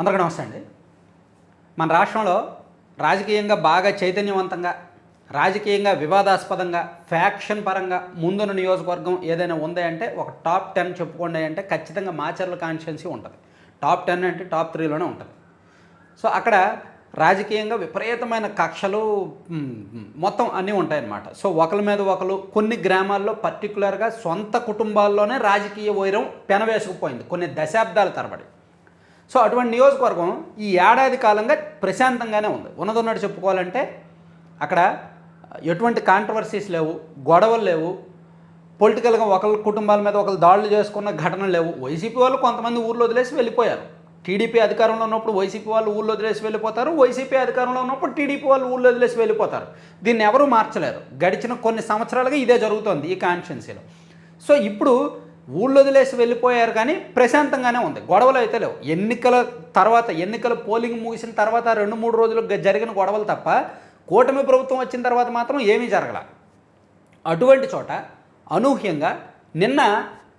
అందరికీ నమస్తే అండి. మన రాష్ట్రంలో రాజకీయంగా బాగా చైతన్యవంతంగా రాజకీయంగా వివాదాస్పదంగా ఫ్యాక్షన్ పరంగా ముందున్న నియోజకవర్గం ఏదైనా ఉంది అంటే ఒక టాప్ టెన్ చెప్పుకోండి అంటే ఖచ్చితంగా మాచర్ల కాన్స్టిట్యున్సీ ఉంటుంది. టాప్ టెన్ అంటే టాప్ త్రీలోనే ఉంటుంది. సో అక్కడ రాజకీయంగా విపరీతమైన కక్షలు మొత్తం అన్నీ ఉంటాయన్నమాట. సో ఒకరి మీద ఒకరు కొన్ని గ్రామాల్లో పర్టికులర్గా సొంత కుటుంబాల్లోనే రాజకీయ వైరం పెనవేసుకుపోయింది. కొన్ని దశాబ్దాల తరబడి. సో అటువంటి నియోజకవర్గం ఈ ఏడాది కాలంగా ప్రశాంతంగానే ఉంది. ఉన్నదొన్నట్టు చెప్పుకోవాలంటే అక్కడ ఎటువంటి కాంట్రవర్సీస్ లేవు గొడవలు లేవు పొలిటికల్గా ఒకళ్ళ కుటుంబాల మీద ఒకరు దాడులు చేసుకున్న ఘటనలు లేవు. వైసీపీ వాళ్ళు కొంతమంది ఊర్లో వదిలేసి వెళ్ళిపోయారు. టీడీపీ అధికారంలో ఉన్నప్పుడు వైసీపీ వాళ్ళు ఊళ్ళో వదిలేసి వెళ్ళిపోతారు. వైసీపీ అధికారంలో ఉన్నప్పుడు టీడీపీ వాళ్ళు ఊళ్ళో వదిలేసి వెళ్ళిపోతారు. దీన్ని ఎవరూ మార్చలేరు. గడిచిన కొన్ని సంవత్సరాలుగా ఇదే జరుగుతోంది ఈ కాన్స్టిట్యున్సీలో సో ఇప్పుడు ఊళ్ళో వదిలేసి వెళ్ళిపోయారు కానీ ప్రశాంతంగానే ఉంది. గొడవలు అయితే లేవు. ఎన్నికల తర్వాత ఎన్నికల పోలింగ్ ముగిసిన తర్వాత రెండు మూడు రోజులు జరిగిన గొడవలు తప్ప కూటమి ప్రభుత్వం వచ్చిన తర్వాత మాత్రం ఏమీ జరగల. అటువంటి చోట అనూహ్యంగా నిన్న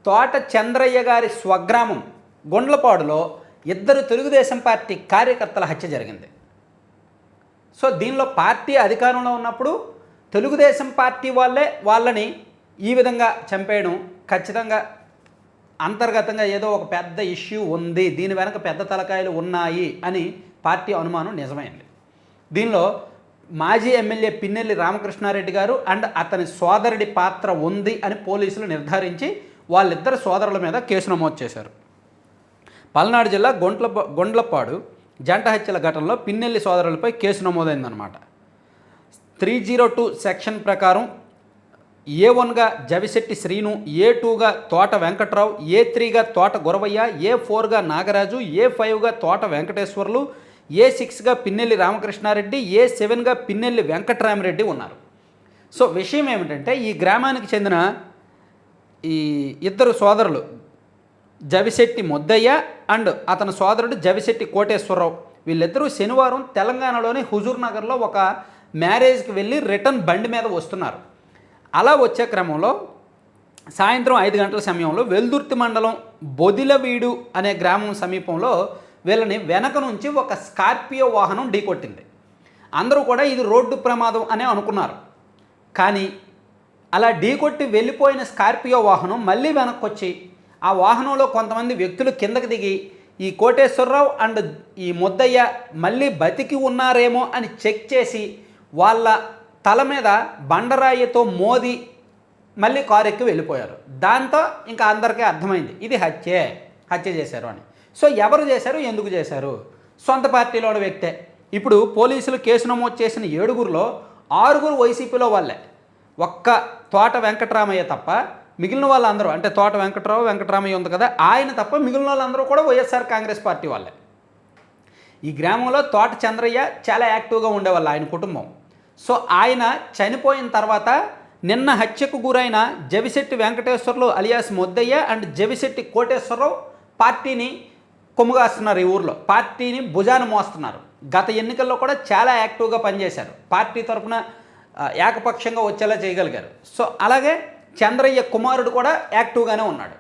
తోట చంద్రయ్య గారి స్వగ్రామం గుండ్లపాడులో ఇద్దరు తెలుగుదేశం పార్టీ కార్యకర్తల హత్య జరిగింది. సో దీనిలో పార్టీ అధికారంలో ఉన్నప్పుడు తెలుగుదేశం పార్టీ వాళ్ళే వాళ్ళని ఈ విధంగా చంపేయడం ఖచ్చితంగా అంతర్గతంగా ఏదో ఒక పెద్ద ఇష్యూ ఉంది దీని వెనక పెద్ద తలకాయలు ఉన్నాయి అని పార్టీ అనుమానం నిజమైంది. దీనిలో మాజీ ఎమ్మెల్యే పిన్నెల్లి రామకృష్ణారెడ్డి గారు అండ్ అతని సోదరుడి పాత్ర ఉంది అని పోలీసులు నిర్ధారించి వాళ్ళిద్దరు సోదరుల మీద కేసు నమోదు చేశారు. పల్నాడు జిల్లా గొంట్ల గొండ్లపాడు జంట హత్యల ఘటనలో పిన్నెల్లి సోదరులపై కేసు నమోదైందనమాట త్రీ జీరో టూ సెక్షన్ ప్రకారం ఏ వన్గా జవిశెట్టి శ్రీను ఏ టూగా తోట వెంకట్రావు ఏ త్రీగా తోట గురవయ్య ఏ ఫోర్గా నాగరాజు ఏ ఫైవ్గా తోట వెంకటేశ్వర్లు ఏ సిక్స్గా పిన్నెల్లి రామకృష్ణారెడ్డి ఏ సెవెన్గా పిన్నెల్లి వెంకట్రామరెడ్డి ఉన్నారు. సో విషయం ఏమిటంటే ఈ గ్రామానికి చెందిన ఈ ఇద్దరు సోదరులు జవిశెట్టి ముద్దయ్య అండ్ అతని సోదరుడు జవిశెట్టి కోటేశ్వరరావు. వీళ్ళిద్దరూ శనివారం తెలంగాణలోని హుజూర్ నగర్లో ఒక మ్యారేజ్కి వెళ్ళి రిటర్న్ బండి మీద వస్తున్నారు. అలా వచ్చే క్రమంలో సాయంత్రం ఐదు గంటల సమయంలో వెల్దుర్తి మండలం బొదిలవీడు అనే గ్రామం సమీపంలో వీళ్ళని వెనక నుంచి ఒక స్కార్పియో వాహనం ఢీకొట్టింది. అందరూ కూడా ఇది రోడ్డు ప్రమాదం అనే అనుకున్నారు. కానీ అలా ఢీకొట్టి వెళ్ళిపోయిన స్కార్పియో వాహనం మళ్ళీ వెనక్కి వచ్చి ఆ వాహనంలో కొంతమంది వ్యక్తులు కిందకి దిగి ఈ కోటేశ్వరరావు అండ్ ఈ ముద్దయ్య మళ్ళీ బతికి ఉన్నారేమో అని చెక్ చేసి వాళ్ళ తల మీద బండరాయితో మోది మళ్ళీ కారు ఎక్కి వెళ్ళిపోయారు. దాంతో ఇంకా అందరికీ అర్థమైంది ఇది హత్యే హత్య చేశారు అని. సో ఎవరు చేశారు ఎందుకు చేశారు? సొంత పార్టీలోని వ్యక్తే. ఇప్పుడు పోలీసులు కేసు నమోదు చేసిన ఏడుగురిలో ఆరుగురు వైసీపీలో వాళ్ళే. ఒక్క తోట వెంకటరామయ్య తప్ప మిగిలిన వాళ్ళందరూ అంటే తోట వెంకటరావు వెంకటరామయ్య ఉంది కదా ఆయన తప్ప మిగిలిన వాళ్ళందరూ కూడా వైఎస్ఆర్ కాంగ్రెస్ పార్టీ వాళ్ళే. ఈ గ్రామంలో తోట చంద్రయ్య చాలా యాక్టివ్గా ఉండేవాళ్ళు ఆయన కుటుంబం. సో ఆయన చనిపోయిన తర్వాత నిన్న హత్యకు గురైన జవిశెట్టి వెంకటేశ్వర్లు అలియాస్ ముద్దయ్య అండ్ జవిశెట్టి కోటేశ్వరరావు పార్టీని కొమ్ముగాస్తున్నారు ఈ ఊర్లో. పార్టీని భుజాన మోస్తున్నారు. గత ఎన్నికల్లో కూడా చాలా యాక్టివ్గా పనిచేశారు. పార్టీ తరఫున ఏకపక్షంగా వచ్చేలా చేయగలిగారు. సో అలాగే చంద్రయ్య కుమారుడు కూడా యాక్టివ్గానే ఉన్నాడు.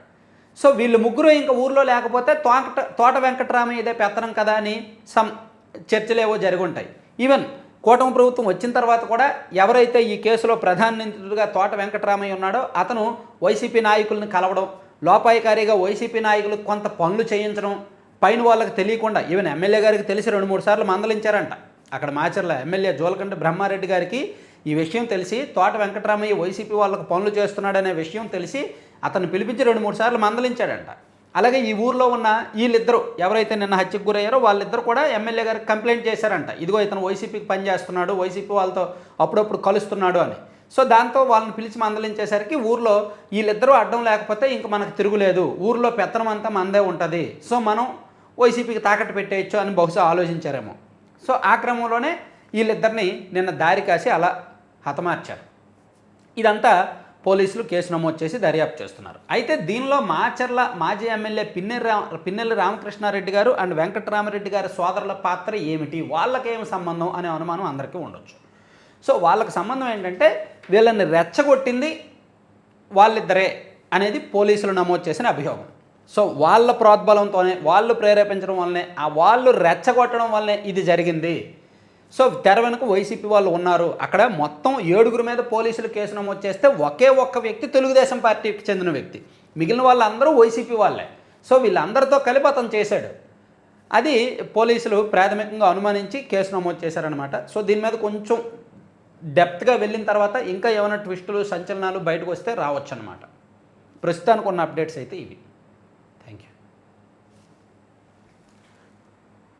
సో వీళ్ళు ముగ్గురు ఇంకా ఊర్లో లేకపోతే తోట తోట వెంకటరామయ్యదే పెత్తనం కదా అని సమ్ చర్చలేవో జరిగి ఉంటాయి. ఈవెన్ కూటమి ప్రభుత్వం వచ్చిన తర్వాత కూడా ఎవరైతే ఈ కేసులో ప్రధాన నిందితుడిగా తోట వెంకటరామయ్య ఉన్నాడో అతను వైసీపీ నాయకులను కలవడం లోపాయికారిగా వైసీపీ నాయకులు కొంత పనులు చేయించడం పైన వాళ్ళకి తెలియకుండా ఈవెన్ ఎమ్మెల్యే గారికి తెలిసి రెండు మూడు సార్లు మందలించారంట. అక్కడ మాచర్ల ఎమ్మెల్యే జోలకంటి బ్రహ్మారెడ్డి గారికి ఈ విషయం తెలిసి తోట వెంకటరామయ్య వైసీపీ వాళ్ళకు పనులు చేస్తున్నాడనే విషయం తెలిసి అతను పిలిపించి రెండు మూడు సార్లు మందలించాడంట. అలాగే ఈ ఊర్లో ఉన్న వీళ్ళిద్దరూ ఎవరైతే నిన్న హత్యకు గురయ్యారో వాళ్ళిద్దరు కూడా ఎమ్మెల్యే గారికి కంప్లైంట్ చేశారంట. ఇదిగో ఇతను వైసీపీకి పనిచేస్తున్నాడు వైసీపీ వాళ్ళతో అప్పుడప్పుడు కలుస్తున్నాడు అని. సో దాంతో వాళ్ళని పిలిచి మందలించేసరికి ఊర్లో వీళ్ళిద్దరూ అడ్డం లేకపోతే ఇంక మనకు తిరుగులేదు. ఊర్లో పెత్తనం అంతా మందే ఉంటుంది. సో మనం వైసీపీకి తాకట్టు పెట్టేయచ్చు అని బహుశా ఆలోచించారేమో. సో ఆ క్రమంలోనే వీళ్ళిద్దరిని నిన్న దారి కాసి అలా హతమార్చారు. ఇదంతా పోలీసులు కేసు నమోదు చేసి దర్యాప్తు చేస్తున్నారు. అయితే దీనిలో మాచర్ల మాజీ ఎమ్మెల్యే పిన్నెల్లి రా పిన్నెల్లి రామకృష్ణారెడ్డి గారు అండ్ వెంకటరామరెడ్డి గారి సోదరుల పాత్ర ఏమిటి? వాళ్ళకేమి సంబంధం అనే అనుమానం అందరికీ ఉండొచ్చు. సో వాళ్ళకి సంబంధం ఏంటంటే వీళ్ళని రెచ్చగొట్టింది వాళ్ళిద్దరే అనేది పోలీసులు నమోదు చేసిన అభియోగం. సో వాళ్ళ ప్రోద్బలంతోనే వాళ్ళు ప్రేరేపించడం వల్లనే ఆ వాళ్ళు రెచ్చగొట్టడం వల్లనే ఇది జరిగింది. సో తెర వెనుక వైసీపీ వాళ్ళు ఉన్నారు. అక్కడ మొత్తం ఏడుగురు మీద పోలీసులు కేసు నమోదు చేస్తే ఒకే ఒక్క వ్యక్తి తెలుగుదేశం పార్టీకి చెందిన వ్యక్తి. మిగిలిన వాళ్ళందరూ వైసీపీ వాళ్ళే. సో వీళ్ళందరితో కలిపి అతను చేశాడు. అది పోలీసులు ప్రాథమికంగా అనుమానించి కేసు నమోదు చేశారనమాట సో దీని మీద కొంచెం డెప్త్గా వెళ్ళిన తర్వాత ఇంకా ఏమైనా ట్విస్టులు సంచలనాలు బయటకు వస్తే రావచ్చు అనమాట ప్రస్తుతానికి ఉన్న అప్డేట్స్ అయితే ఇవి.